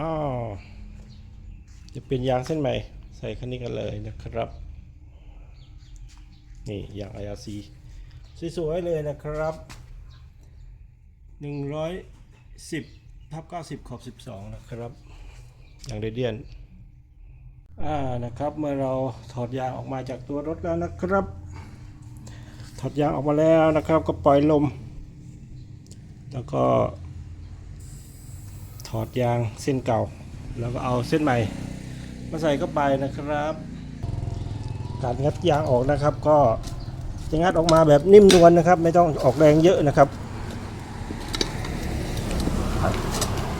อ๋อจะเป็นยางเส้นใหม่ใส่คันนี้กันเลยนะครับ นี่ยาง IRC สวยๆเลยนะครับ 110ทับ90 ขอบ 12 นะครับยางเรเดียนอ่านะครับเมื่อเราถอดยางออกมาจากตัวรถแล้วนะครับ ถอดยางออกมาแล้วนะครับก็ปล่อยลม แล้วก็ ถอดยางเส้นเก่า แล้วก็เอาเส้นใหม่ มาใส่เข้าไปนะครับ การงัดยางออกนะครับ ก็จะงัดออกมาแบบนิ่มนวลนะครับ ไม่ต้องออกแรงเยอะนะครับ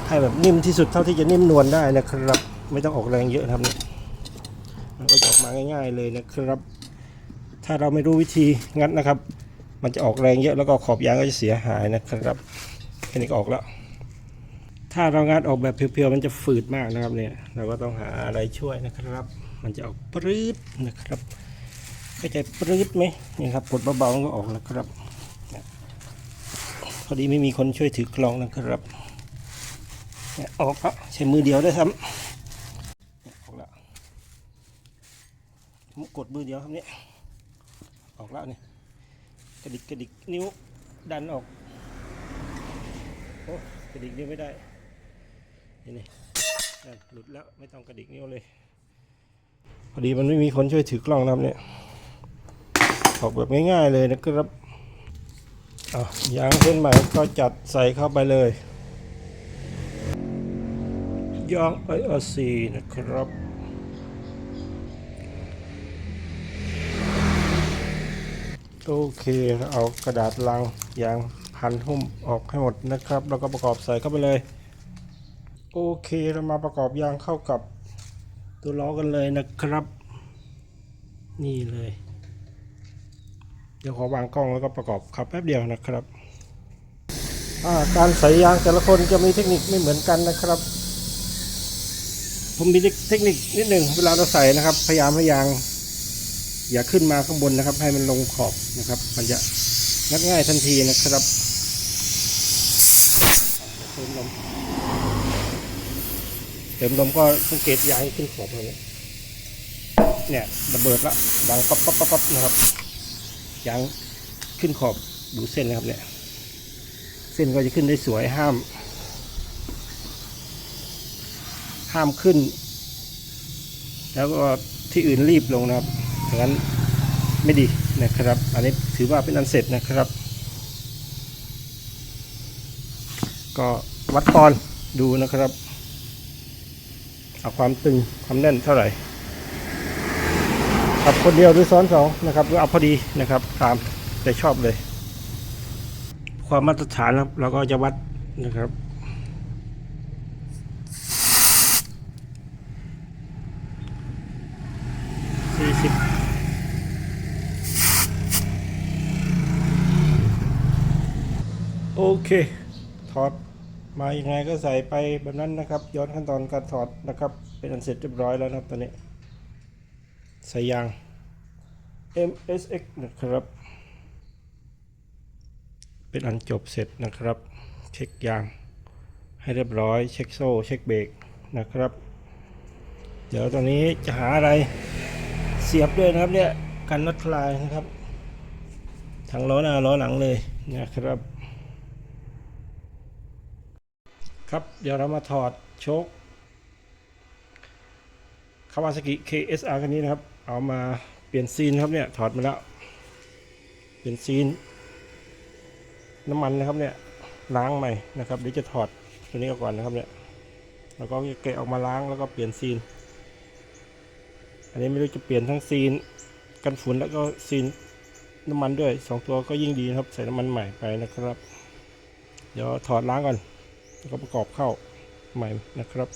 ให้แบบนิ่มที่สุดเท่าที่จะนิ่มนวลได้นะครับ ไม่ต้องออกแรงเยอะนะครับมันก็จะออกมาง่าย ๆเลยนะครับ ถ้าเราไม่รู้วิธีงัดนะครับ มันจะออกแรงเยอะแล้วก็ขอบยางก็จะเสียหายนะครับแค่นี้ก็ออกแล้ว ถ้าเรางัดออกแบบเพียวๆมันจะฝืดมากนะครับเนี่ย เราก็ต้องหาอะไรช่วยนะครับ มันจะออกปรื๊ดนะครับเข้าใจปรื๊ดไหมนี่ครับกดเบาๆมันก็ออกแล้วครับพอดีไม่มีคนช่วยถือกลองนะครับออกแล้วใช้มือเดียวได้ครับออกแล้วผมกดมือเดียวครับเนี่ยออกแล้วเนี่ยกระดิกกระดิกนิ้วดันออกโอ้กระดิกนิ้วไม่ได้ นี่นี่นั่นหลุดแล้วไม่ต้องกระดิกนิ้วเลย พอดีมันไม่มีคนช่วยถือกล้องนะครับเนี่ยออกแบบง่ายๆเลยนะครับอะยางเส้นใหม่ก็จัดใส่เข้าไปเลยยาง IRC นะครับโอเคเอากระดาษลังยางพันหุ้มออกให้หมดนะครับ แล้วก็ประกอบใส่เข้าไปเลย โอเคเรามาประกอบยางเข้ากับตัวล้อกันเลยนะครับ นี่เลย เดี๋ยวขอวางกล้องแล้วก็ประกอบขับแป๊บเดียวนะครับาการใส่ยางแต่ละคนจะมีเทคนิคไม่เหมือนกันนะครับ ผมมีเทคนิคนิดหนึ่งเวลาเราใส่นะครับ พยายามให้ยาง อย่าขึ้นมาข้างบนนะครับ ให้มันลงขอบนะครับ มันจะงัดง่ายทันทีนะครับเติมลม เติมลมก็สังเกตย้างขึ้นขอบเลยเนี่ยระเบิดละดังปั๊บปั๊บปั๊บปั๊บนะครับยางขึ้นขอบดูเส้นนะครับเนี่ย เส้นก็จะขึ้นได้สวยห้าม ห้ามขึ้น แล้วก็ที่อื่นรีบลงนะครับดังนั้นไม่ดีนะครับ อันนี้ถือว่าเป็นอันเสร็จนะครับ ก็วัดตอนดูนะครับ เอาความตึงความแน่นเท่าไหร่ขับคนเดียวหรือซ้อนสองนะครับก็เอาพอดีนะครับตามแต่ชอบเลย ความมาตรฐานครับเราก็จะวัดนะครับ สี่สิบโอเคถอด มายังไงก็ใส่ไปแบบนั้นนะครับ ย้อนขั้นตอนการถอดนะครับ เป็นอันเสร็จเรียบร้อยแล้วนะครับตอนนี้ ใส่ยาง MSX นะครับ เป็นอันจบเสร็จนะครับ เช็คยางให้เรียบร้อย เช็คโซ่ เช็คเบรกนะครับ เดี๋ยวตอนนี้จะหาอะไรเสียบด้วยนะครับเนี่ยกันน็อตคลายนะครับทั้งล้อหน้าล้อหลังเลยนะครับ ครับ เดี๋ยวเรามาถอดโชคคาวาซากิ KSR คันนี้นะครับ เอามาเปลี่ยนซีนครับเนี่ย ถอดมาแล้ว เปลี่ยนซีน น้ำมันนะครับเนี่ย ล้างใหม่นะครับเดี๋ยวจะถอดตัวนี้ออกก่อนนะครับเนี่ย แล้วก็แกะออกมาล้างแล้วก็เปลี่ยนซีน อันนี้ไม่รู้จะเปลี่ยนทั้งซีน กันฝุ่นแล้วก็ซีนน้ำมันด้วยสองตัวก็ยิ่งดีครับ ใส่น้ำมันใหม่ไปนะครับ เดี๋ยวถอดล้างก่อน แล้วก็ประกอบเข้าใหม่นะครับ